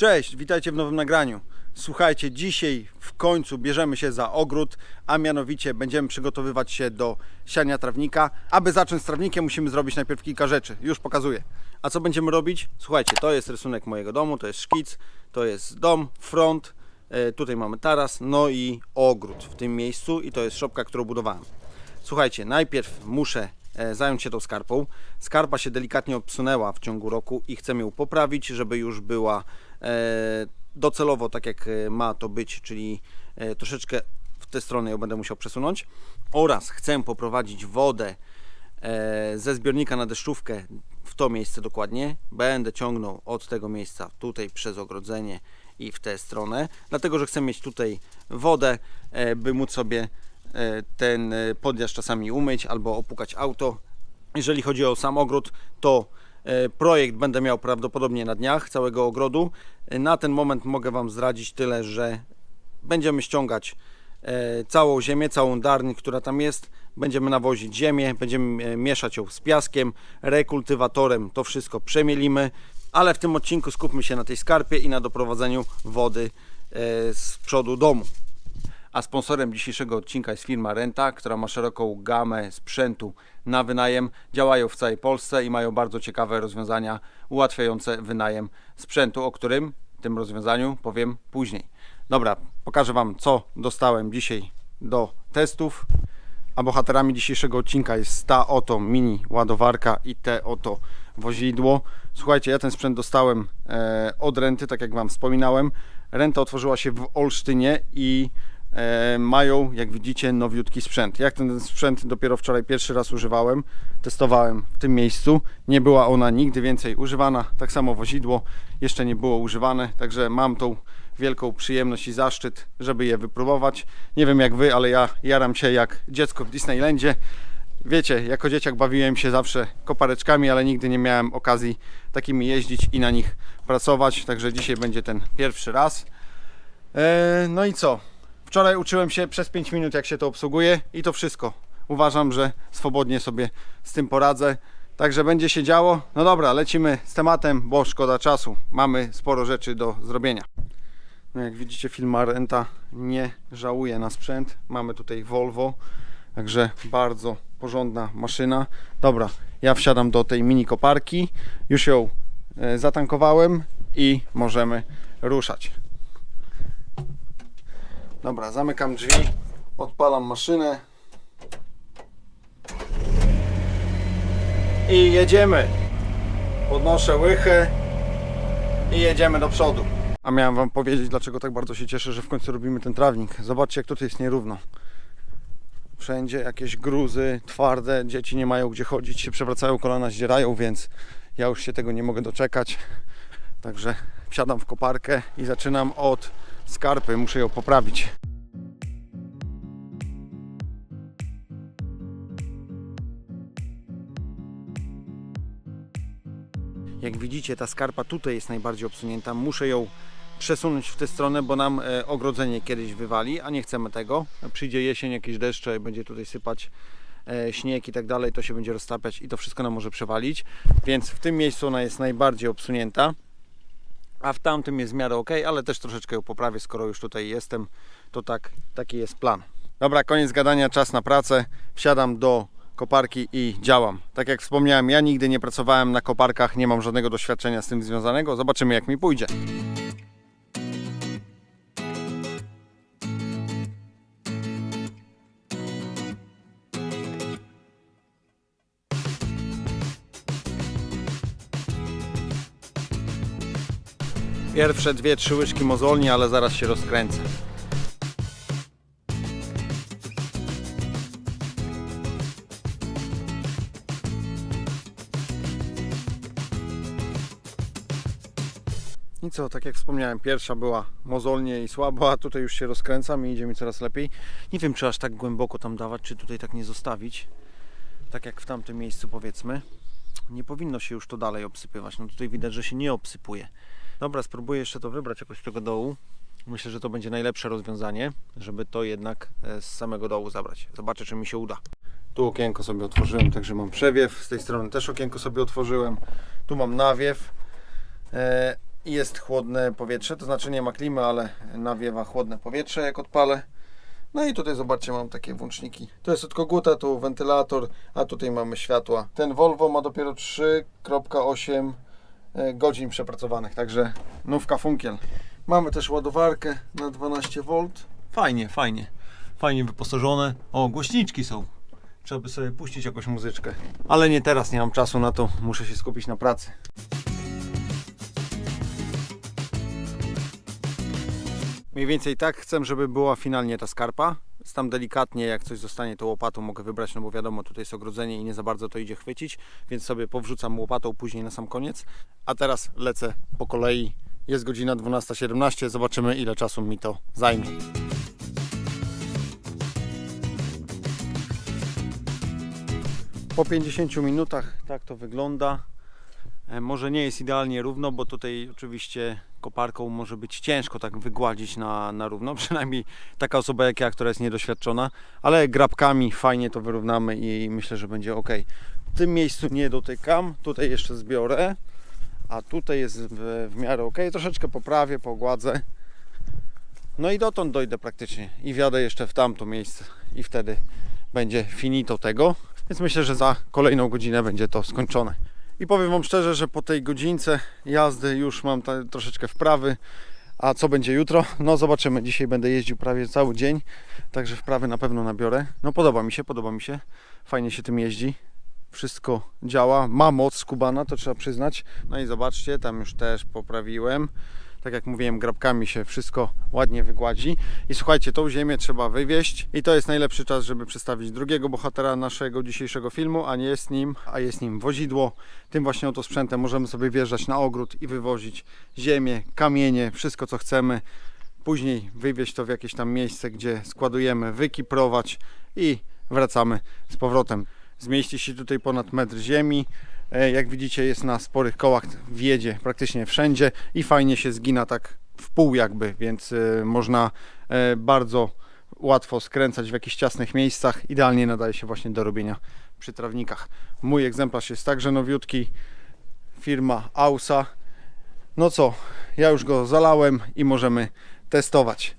Cześć, witajcie w nowym nagraniu. Słuchajcie, dzisiaj w końcu bierzemy się za ogród, a mianowicie będziemy przygotowywać się do siania trawnika. Aby zacząć z trawnikiem, musimy zrobić najpierw kilka rzeczy. Już pokazuję. A co będziemy robić? Słuchajcie, to jest rysunek mojego domu, to jest szkic, to jest dom, front, e, tutaj mamy taras, no i ogród w tym miejscu i to jest szopka, którą budowałem. Słuchajcie, najpierw muszę e, zająć się tą skarpą. Skarpa się delikatnie obsunęła w ciągu roku i chcę ją poprawić, żeby już była docelowo tak jak e, ma to być, czyli e, troszeczkę w tę stronę ją będę musiał przesunąć. Oraz chcę poprowadzić wodę e, ze zbiornika na deszczówkę w to miejsce dokładnie. Będę ciągnął od tego miejsca tutaj przez ogrodzenie i w tę stronę, dlatego że chcę mieć tutaj wodę, e, by móc sobie e, ten e, podjazd czasami umyć albo opukać auto. Jeżeli chodzi o sam ogród, to e, projekt będę miał prawdopodobnie na dniach całego ogrodu. E, Na ten moment mogę Wam zdradzić tyle, że będziemy ściągać e, całą ziemię, całą darń, która tam jest. Będziemy nawozić ziemię, będziemy e, mieszać ją z piaskiem, rekultywatorem to wszystko przemielimy, ale w tym odcinku skupmy się na tej skarpie i na doprowadzeniu wody e, z przodu domu. A sponsorem dzisiejszego odcinka jest firma Renta, która ma szeroką gamę sprzętu na wynajem. Działają w całej Polsce i mają bardzo ciekawe rozwiązania ułatwiające wynajem sprzętu, o którym tym rozwiązaniu powiem później. Dobra, pokażę Wam, co dostałem dzisiaj do testów. A bohaterami dzisiejszego odcinka jest ta oto mini ładowarka i te oto wozidło. Słuchajcie, ja ten sprzęt dostałem e, od Renty, tak jak Wam wspominałem. Renta otworzyła się w Olsztynie i mają, jak widzicie, nowiutki sprzęt. Jak ten sprzęt dopiero wczoraj pierwszy raz używałem, testowałem w tym miejscu. Nie była ona nigdy więcej używana. Tak samo wozidło jeszcze nie było używane, także mam tą wielką przyjemność i zaszczyt, żeby je wypróbować. Nie wiem jak wy, ale ja jaram się jak dziecko w Disneylandzie. Wiecie, jako dzieciak bawiłem się zawsze kopareczkami, ale nigdy nie miałem okazji takimi jeździć i na nich pracować, także dzisiaj będzie ten pierwszy raz. Eee, no i co? Wczoraj uczyłem się przez 5 minut jak się to obsługuje i to wszystko. Uważam, że swobodnie sobie z tym poradzę. Także będzie się działo. No dobra, lecimy z tematem, bo szkoda czasu. Mamy sporo rzeczy do zrobienia. No jak widzicie, firma Renta nie żałuje na sprzęt. Mamy tutaj Volvo, także bardzo porządna maszyna. Dobra, ja wsiadam do tej mini koparki. Już ją e, zatankowałem i możemy ruszać. Dobra, zamykam drzwi, odpalam maszynę i jedziemy. Podnoszę łychę i jedziemy do przodu. A miałem Wam powiedzieć, dlaczego tak bardzo się cieszę, że w końcu robimy ten trawnik. Zobaczcie, jak tutaj jest nierówno. Wszędzie jakieś gruzy twarde, dzieci nie mają gdzie chodzić, się przewracają, kolana zdzierają, więc ja już się tego nie mogę doczekać. Także wsiadam w koparkę i zaczynam od skarpy. Muszę ją poprawić. Jak widzicie, ta skarpa tutaj jest najbardziej obsunięta. Muszę ją przesunąć w tę stronę, bo nam e, ogrodzenie kiedyś wywali, a nie chcemy tego. Przyjdzie jesień, jakieś deszcze, będzie tutaj sypać e, śnieg i tak dalej, to się będzie roztapiać i to wszystko nam może przewalić. Więc w tym miejscu ona jest najbardziej obsunięta, a w tamtym jest w miarę ok, ale też troszeczkę ją poprawię, skoro już tutaj jestem, to tak, taki jest plan. Dobra, koniec gadania, czas na pracę. Wsiadam do koparki i działam. Tak jak wspomniałem, ja nigdy nie pracowałem na koparkach, nie mam żadnego doświadczenia z tym związanego. Zobaczymy jak mi pójdzie. Pierwsze dwie, trzy łyżki mozolni, ale zaraz się rozkręcę. I co, tak jak wspomniałem, pierwsza była mozolnie i słabo, a tutaj już się rozkręcam i idzie mi coraz lepiej. Nie wiem, czy aż tak głęboko tam dawać, czy tutaj tak nie zostawić. Tak jak w tamtym miejscu powiedzmy. Nie powinno się już to dalej obsypywać. No tutaj widać, że się nie obsypuje. Dobra, spróbuję jeszcze to wybrać jakoś z tego dołu. Myślę, że to będzie najlepsze rozwiązanie, żeby to jednak e, z samego dołu zabrać. Zobaczę, czy mi się uda. Tu okienko sobie otworzyłem, także mam przewiew. Z tej strony też okienko sobie otworzyłem. Tu mam nawiew. E, jest chłodne powietrze, to znaczy nie ma klimy, ale nawiewa chłodne powietrze jak odpalę. No i tutaj zobaczcie, mam takie włączniki. To jest od koguta, tu wentylator, a tutaj mamy światła. Ten Volvo ma dopiero 3.8 e, godzin przepracowanych, także nówka funkiel. Mamy też ładowarkę na 12V. Fajnie, fajnie. Fajnie wyposażone. O, głośniczki są. Trzeba by sobie puścić jakąś muzyczkę. Ale nie teraz, nie mam czasu na to. Muszę się skupić na pracy. Mniej więcej tak chcę, żeby była finalnie ta skarpa. Tam delikatnie, jak coś zostanie, to łopatą mogę wybrać, no bo wiadomo, tutaj jest ogrodzenie i nie za bardzo to idzie chwycić, więc sobie powrzucam łopatą później na sam koniec. A teraz lecę po kolei. Jest godzina 12.17, zobaczymy ile czasu mi to zajmie. Po 50 minutach tak to wygląda. E, Może nie jest idealnie równo, bo tutaj oczywiście koparką może być ciężko tak wygładzić na, na równo, przynajmniej taka osoba jak ja, która jest niedoświadczona, ale grabkami fajnie to wyrównamy i myślę, że będzie ok. W tym miejscu nie dotykam, tutaj jeszcze zbiorę, a tutaj jest w, w miarę ok. Troszeczkę poprawię, pogładzę. No i dotąd dojdę praktycznie i wjadę jeszcze w tamto miejsce i wtedy będzie finito tego. Więc myślę, że za kolejną godzinę będzie to skończone. I powiem Wam szczerze, że po tej godzince jazdy już mam troszeczkę wprawy. A co będzie jutro? No zobaczymy. Dzisiaj będę jeździł prawie cały dzień, także wprawy na pewno nabiorę. No podoba mi się, podoba mi się. Fajnie się tym jeździ. Wszystko działa. Ma moc skubana, to trzeba przyznać. No i zobaczcie, tam już też poprawiłem. Tak jak mówiłem, grabkami się wszystko ładnie wygładzi. I słuchajcie, tą ziemię trzeba wywieźć i to jest najlepszy czas, żeby przedstawić drugiego bohatera naszego dzisiejszego filmu, a nie jest nim, a jest nim wozidło. Tym właśnie oto sprzętem możemy sobie wjeżdżać na ogród i wywozić ziemię, kamienie, wszystko co chcemy. Później wywieźć to w jakieś tam miejsce, gdzie składujemy, wykiprować i wracamy z powrotem. Zmieści się tutaj ponad metr ziemi. E, Jak widzicie jest na sporych kołach, wjedzie praktycznie wszędzie i fajnie się zgina tak w pół jakby, więc e, można e, bardzo łatwo skręcać w jakichś ciasnych miejscach. Idealnie nadaje się właśnie do robienia przy trawnikach. Mój egzemplarz jest także nowiutki, firma Ausa. No co, ja już go zalałem i możemy testować.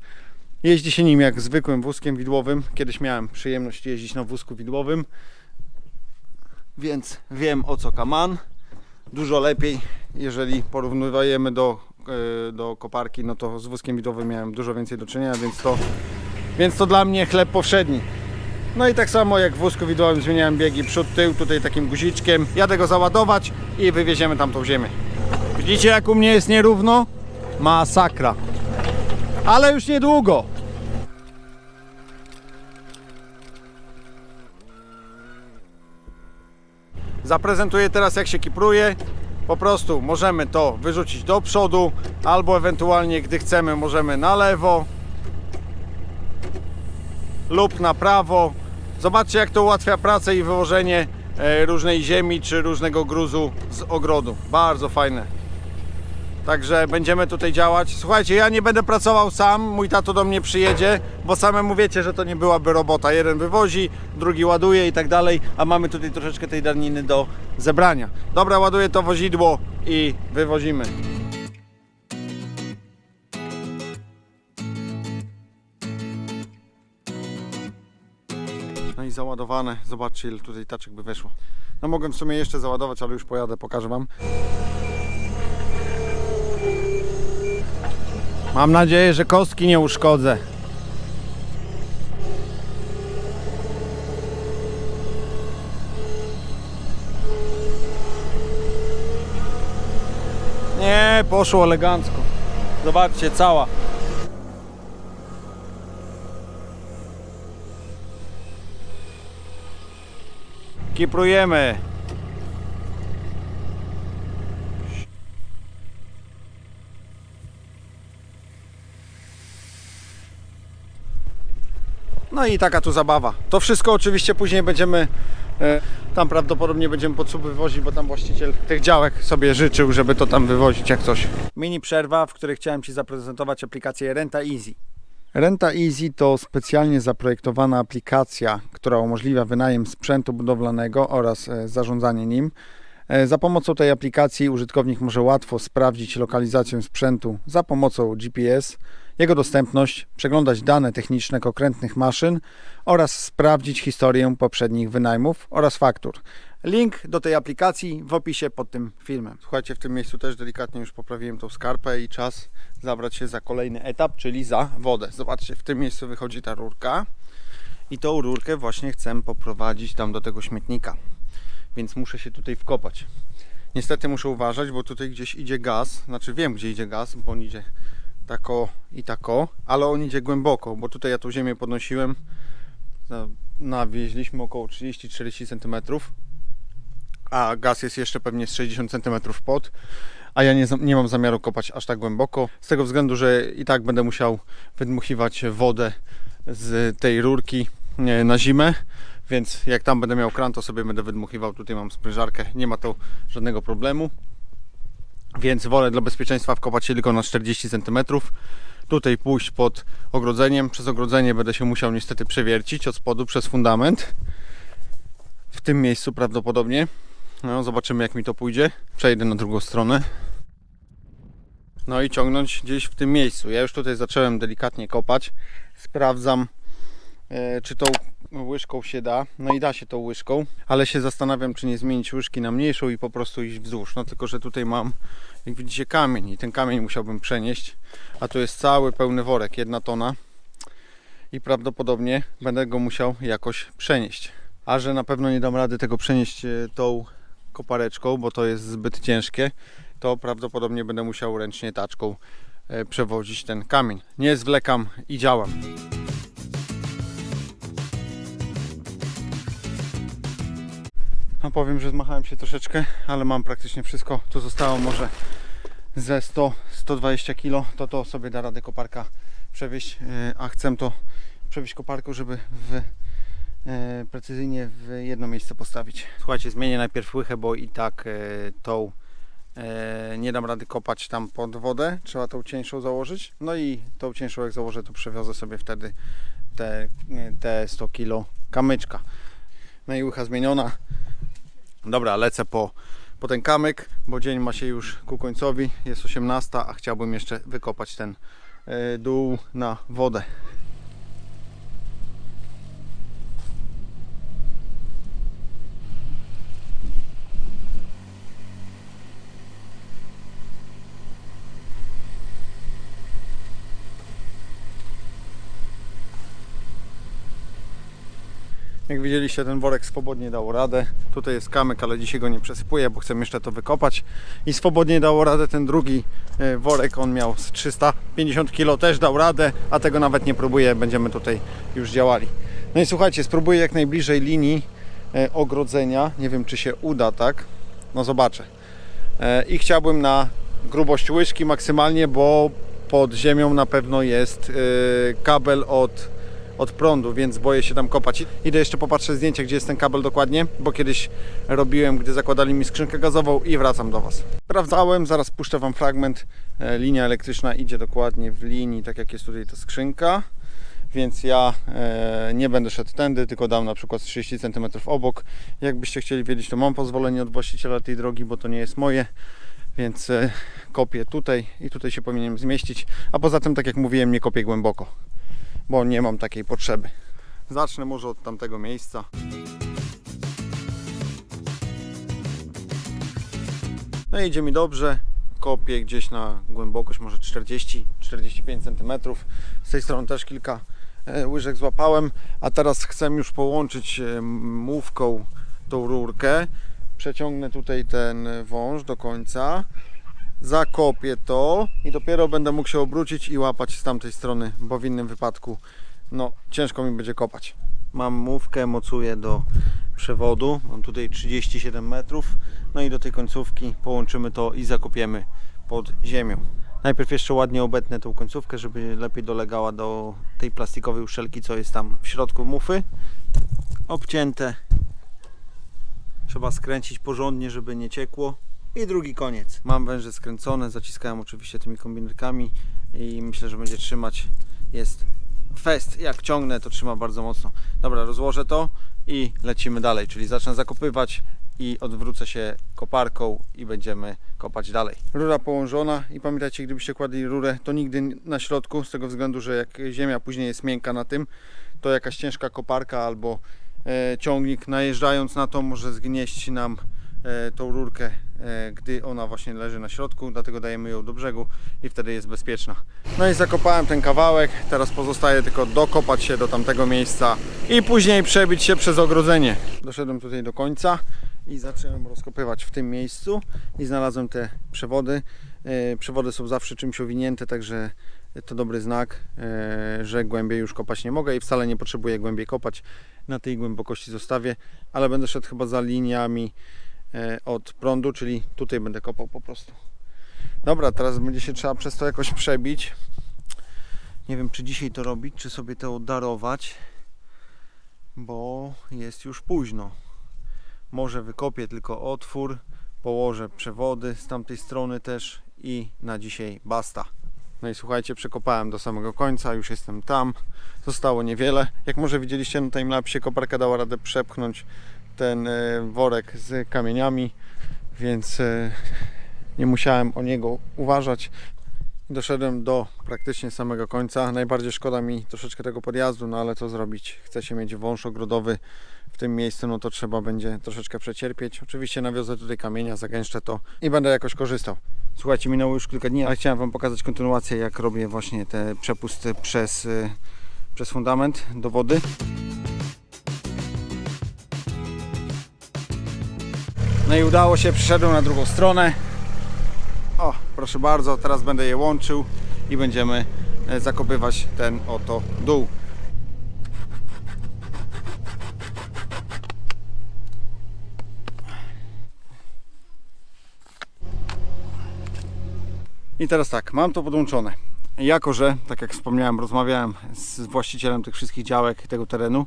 Jeździ się nim jak zwykłym wózkiem widłowym. Kiedyś miałem przyjemność jeździć na wózku widłowym więc wiem o co kaman. Dużo lepiej, jeżeli porównujemy do, e, do koparki, no to z wózkiem widowym miałem dużo więcej do czynienia, więc to, więc to dla mnie chleb powszedni. No i tak samo jak w wózku widłowym zmieniałem biegi przód, tył, tutaj takim guziczkiem. Jadę go załadować i wywieziemy tamtą ziemię. Widzicie jak u mnie jest nierówno? Masakra. Ale już niedługo. Zaprezentuję teraz jak się kipruje. Po prostu możemy to wyrzucić do przodu, albo ewentualnie gdy chcemy możemy na lewo lub na prawo. Zobaczcie jak to ułatwia pracę i wywożenie e, różnej ziemi czy różnego gruzu z ogrodu. Bardzo fajne. Także będziemy tutaj działać. Słuchajcie, ja nie będę pracował sam, mój tato do mnie przyjedzie, bo samemu wiecie, że to nie byłaby robota. Jeden wywozi, drugi ładuje i tak dalej, a mamy tutaj troszeczkę tej daniny do zebrania. Dobra, ładuję to wozidło i wywozimy. No i załadowane. Zobaczcie ile tutaj taczek by weszło. No mogłem w sumie jeszcze załadować, ale już pojadę, pokażę Wam. Mam nadzieję, że kostki nie uszkodzę. Nie, poszło elegancko. Zobaczcie, cała. Kiprujemy. No i taka tu zabawa. To wszystko oczywiście później będziemy, e, tam prawdopodobnie będziemy pod słup wywozić, bo tam właściciel tych działek sobie życzył, żeby to tam wywozić jak coś. Mini przerwa, w której chciałem Ci zaprezentować aplikację Renta Easy. Renta Easy to specjalnie zaprojektowana aplikacja, która umożliwia wynajem sprzętu budowlanego oraz e, zarządzanie nim. E, Za pomocą tej aplikacji użytkownik może łatwo sprawdzić lokalizację sprzętu za pomocą GPS, jego dostępność, przeglądać dane techniczne konkretnych maszyn oraz sprawdzić historię poprzednich wynajmów oraz faktur. Link do tej aplikacji w opisie pod tym filmem. Słuchajcie, w tym miejscu też delikatnie już poprawiłem tą skarpę i czas zabrać się za kolejny etap, czyli za wodę. Zobaczcie, w tym miejscu wychodzi ta rurka i tą rurkę właśnie chcę poprowadzić tam do tego śmietnika, więc muszę się tutaj wkopać. Niestety muszę uważać, bo tutaj gdzieś idzie gaz, znaczy wiem gdzie idzie gaz, bo on idzie tako i tako, ale on idzie głęboko, bo tutaj ja tą ziemię podnosiłem, na- nawieźliśmy około 30-40 cm, a gaz jest jeszcze pewnie z 60 cm pod, a ja nie, nie mam zamiaru kopać aż tak głęboko, z tego względu, że i tak będę musiał wydmuchiwać wodę z tej rurki e, na zimę, więc jak tam będę miał kran, to sobie będę wydmuchiwał, tutaj mam sprężarkę, nie ma to żadnego problemu. Więc wolę dla bezpieczeństwa wkopać się tylko na 40 cm. Tutaj pójść pod ogrodzeniem. Przez ogrodzenie będę się musiał niestety przewiercić od spodu przez fundament. W tym miejscu prawdopodobnie. No, zobaczymy jak mi to pójdzie. Przejdę na drugą stronę. No i ciągnąć gdzieś w tym miejscu. Ja już tutaj zacząłem delikatnie kopać. Sprawdzam e, czy tą łyżką się da. No i da się tą łyżką, ale się zastanawiam, czy nie zmienić łyżki na mniejszą i po prostu iść wzdłuż. No tylko, że tutaj mam, jak widzicie, kamień i ten kamień musiałbym przenieść, a tu jest cały pełny worek, jedna tona i prawdopodobnie będę go musiał jakoś przenieść. A że na pewno nie dam rady tego przenieść e, tą kopareczką, bo to jest zbyt ciężkie, to prawdopodobnie będę musiał ręcznie taczką e, przewozić ten kamień. Nie zwlekam i działam. No powiem, że zmachałem się troszeczkę, ale mam praktycznie wszystko. Tu zostało może ze 100-120 kg, to to sobie da radę koparka przewieźć, e, a chcę to przewieźć koparką, żeby w, e, precyzyjnie w jedno miejsce postawić. Słuchajcie, zmienię najpierw łychę, bo i tak e, tą nie dam rady kopać tam pod wodę, trzeba tą cieńszą założyć. No i tą cieńszą jak założę, to przewiozę sobie wtedy te, te 100 kg kamyczka. No i łycha zmieniona. Dobra, lecę po, po ten kamyk, bo dzień ma się już ku końcowi. Jest 18, a chciałbym jeszcze wykopać ten e, dół na wodę. Jak widzieliście, ten worek swobodnie dał radę. Tutaj jest kamyk, ale dzisiaj go nie przesypuję, bo chcę jeszcze to wykopać. I swobodnie dało radę ten drugi e, worek. On miał z 350 kg, też dał radę, a tego nawet nie próbuję. Będziemy tutaj już działali. No i słuchajcie, spróbuję jak najbliżej linii e, ogrodzenia. Nie wiem, czy się uda, tak? No zobaczę. E, I chciałbym na grubość łyżki maksymalnie, bo pod ziemią na pewno jest kabel od od prądu, więc boję się tam kopać. Idę jeszcze popatrzeć zdjęcie, gdzie jest ten kabel dokładnie, bo kiedyś robiłem, gdy zakładali mi skrzynkę gazową i wracam do Was. Sprawdzałem, zaraz puszczę Wam fragment. E, Linia elektryczna idzie dokładnie w linii, tak jak jest tutaj ta skrzynka. Więc ja e, nie będę szedł tędy, tylko dam na przykład z 30 cm obok. Jakbyście chcieli wiedzieć, to mam pozwolenie od właściciela tej drogi, bo to nie jest moje. Więc e, kopię tutaj i tutaj się powinienem zmieścić. A poza tym, tak jak mówiłem, nie kopię głęboko bo nie mam takiej potrzeby. Zacznę może od tamtego miejsca. No idzie mi dobrze. Kopię gdzieś na głębokość może 40-45 cm. Z tej strony też kilka e, łyżek złapałem, a teraz chcę już połączyć e, mówką tą rurkę. Przeciągnę tutaj ten wąż do końca zakopię to i dopiero będę mógł się obrócić i łapać z tamtej strony, bo w innym wypadku no ciężko mi będzie kopać. Mam mówkę, mocuję do przewodu, mam tutaj 37 metrów, no i do tej końcówki połączymy to i zakopiemy pod ziemią. Najpierw jeszcze ładnie obetnę tą końcówkę, żeby lepiej dolegała do tej plastikowej uszelki, co jest tam w środku mufy. Obcięte. Trzeba skręcić porządnie, żeby nie ciekło. I drugi koniec. Mam węże skręcone, zaciskałem oczywiście tymi kombinerkami i myślę, że będzie trzymać. Jest fest. Jak ciągnę, to trzyma bardzo mocno. Dobra, rozłożę to i lecimy dalej, czyli zacznę zakopywać i odwrócę się koparką i będziemy kopać dalej. Rura położona i pamiętajcie, gdybyście kładli rurę, to nigdy na środku, z tego względu, że jak ziemia później jest miękka na tym, to jakaś ciężka koparka albo e, ciągnik najeżdżając na to może zgnieść nam tą rurkę, e, gdy ona właśnie leży na środku, dlatego dajemy ją do brzegu i wtedy jest bezpieczna. No i zakopałem ten kawałek, teraz pozostaje tylko dokopać się do tamtego miejsca i później przebić się przez ogrodzenie. Doszedłem tutaj do końca i zacząłem rozkopywać w tym miejscu i znalazłem te przewody. E, Przewody są zawsze czymś owinięte, także to dobry znak, e, że głębiej już kopać nie mogę i wcale nie potrzebuję głębiej kopać. Na tej głębokości zostawię, ale będę szedł chyba za liniami e, od prądu, czyli tutaj będę kopał po prostu. Dobra, teraz będzie się trzeba przez to jakoś przebić. Nie wiem, czy dzisiaj to robić, czy sobie to darować, bo jest już późno. Może wykopię tylko otwór, położę przewody z tamtej strony też i na dzisiaj basta. No i słuchajcie, przekopałem do samego końca, już jestem tam. Zostało niewiele. Jak może widzieliście na timelapsie, koparka dała radę przepchnąć ten e, worek z kamieniami, więc e, nie musiałem o niego uważać. Doszedłem do praktycznie samego końca. Najbardziej szkoda mi troszeczkę tego podjazdu, no ale co zrobić? Chce się mieć wąż ogrodowy w tym miejscu, no to trzeba będzie troszeczkę przecierpieć. Oczywiście nawiozę tutaj kamienia, zagęszczę to i będę jakoś korzystał. Słuchajcie, minęło już kilka dni, ale chciałem Wam pokazać kontynuację, jak robię właśnie te przepusty przez, y, przez fundament do wody. No i udało się, przyszedłem na drugą stronę. O, proszę bardzo, teraz będę je łączył i będziemy e, zakopywać ten oto dół. I teraz tak, mam to podłączone. Jako, że, tak jak wspomniałem, rozmawiałem z właścicielem tych wszystkich działek tego terenu,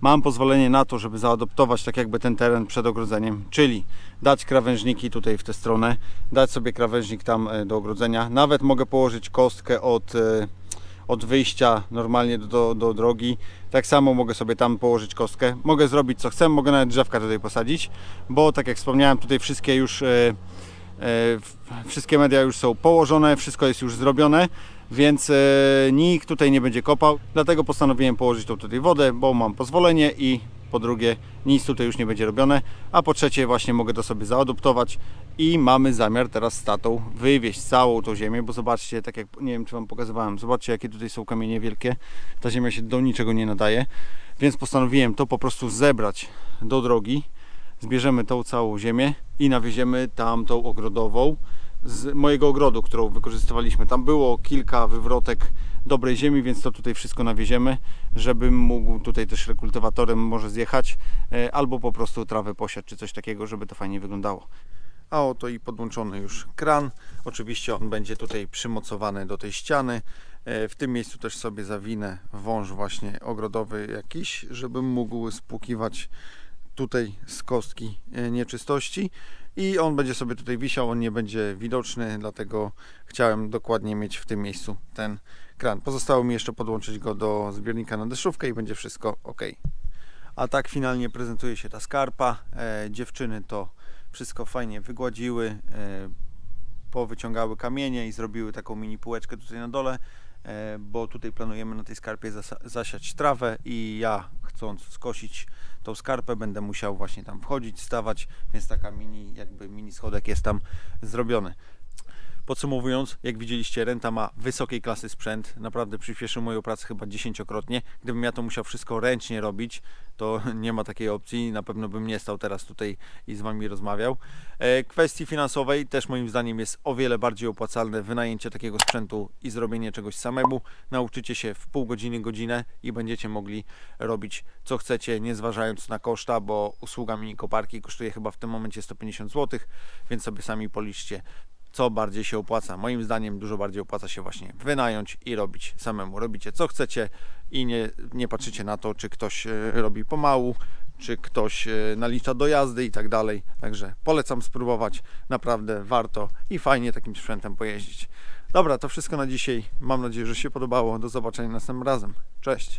mam pozwolenie na to, żeby zaadoptować tak jakby ten teren przed ogrodzeniem, czyli dać krawężniki tutaj w tę stronę, dać sobie krawężnik tam e, do ogrodzenia. Nawet mogę położyć kostkę od, e, od wyjścia normalnie do, do, do drogi. Tak samo mogę sobie tam położyć kostkę. Mogę zrobić co chcę, mogę nawet drzewka tutaj posadzić, bo tak jak wspomniałem, tutaj wszystkie już e, Wszystkie media już są położone, wszystko jest już zrobione, więc e, nikt tutaj nie będzie kopał. Dlatego postanowiłem położyć tą tutaj wodę, bo mam pozwolenie i po drugie nic tutaj już nie będzie robione, a po trzecie właśnie mogę to sobie zaadoptować i mamy zamiar teraz z tatą wywieźć całą tą ziemię, bo zobaczcie, tak jak nie wiem czy Wam pokazywałem, zobaczcie jakie tutaj są kamienie wielkie, ta ziemia się do niczego nie nadaje, więc postanowiłem to po prostu zebrać do drogi zbierzemy tą całą ziemię i nawieziemy tam tą ogrodową z mojego ogrodu, którą wykorzystywaliśmy. Tam było kilka wywrotek dobrej ziemi, więc to tutaj wszystko nawieziemy, żebym mógł tutaj też rekultywatorem może zjechać e, albo po prostu trawę posiać czy coś takiego, żeby to fajnie wyglądało. A oto i podłączony już kran. Oczywiście on będzie tutaj przymocowany do tej ściany. E, W tym miejscu też sobie zawinę wąż właśnie ogrodowy jakiś, żebym mógł spłukiwać tutaj z kostki e, nieczystości i on będzie sobie tutaj wisiał, on nie będzie widoczny, dlatego chciałem dokładnie mieć w tym miejscu ten kran. Pozostało mi jeszcze podłączyć go do zbiornika na deszczówkę i będzie wszystko ok. A tak finalnie prezentuje się ta skarpa. E, dziewczyny to wszystko fajnie wygładziły, e, powyciągały kamienie i zrobiły taką mini półeczkę tutaj na dole, e, bo tutaj planujemy na tej skarpie zasiać trawę i ja chcąc skosić tą skarpę będę musiał właśnie tam wchodzić, stawać, więc taka mini jakby mini schodek jest tam zrobiony. Podsumowując, jak widzieliście, Renta ma wysokiej klasy sprzęt, naprawdę przyspieszył moją pracę chyba dziesięciokrotnie. Gdybym ja to musiał wszystko ręcznie robić, to nie ma takiej opcji, na pewno bym nie stał teraz tutaj i z Wami rozmawiał. E, kwestii finansowej też moim zdaniem jest o wiele bardziej opłacalne wynajęcie takiego sprzętu i zrobienie czegoś samemu. Nauczycie się w pół godziny, godzinę i będziecie mogli robić co chcecie, nie zważając na koszta, bo usługa mini koparki kosztuje chyba w tym momencie 150 zł, więc sobie sami policzcie co bardziej się opłaca. Moim zdaniem dużo bardziej opłaca się właśnie wynająć i robić samemu. Robicie co chcecie i nie, nie patrzycie na to, czy ktoś e, robi pomału, czy ktoś e, nalicza dojazdy i tak dalej. Także polecam spróbować, naprawdę warto i fajnie takim sprzętem pojeździć. Dobra, to wszystko na dzisiaj. Mam nadzieję, że się podobało. Do zobaczenia następnym razem. Cześć!